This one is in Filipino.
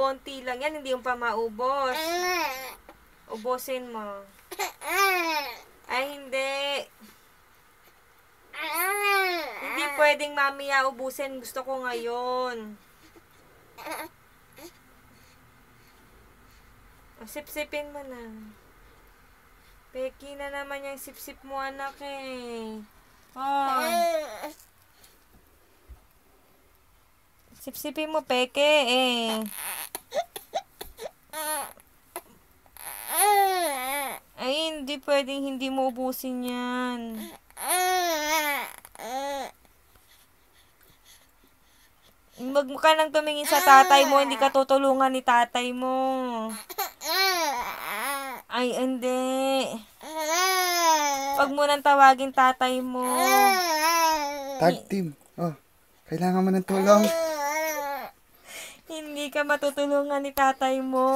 konti lang yan, hindi yung pa maubos. Ubusin mo. Ay, hindi. Hindi pwedeng mamaya ubusin. Gusto ko ngayon. O, Sip-sipin mo na. Peki na naman yung sip-sip mo, anak eh. Oh. Sip-sipin mo, peke eh. Ay, hindi pwedeng hindi mo ubusin yan. Wag mo ka nang tumingin sa tatay mo, hindi ka tutulungan ni tatay mo. Ay, hindi. Wag mo nang tawagin tatay mo. Tag team. Oh, kailangan mo ng tulong. Hindi ka matutulungan ni tatay mo.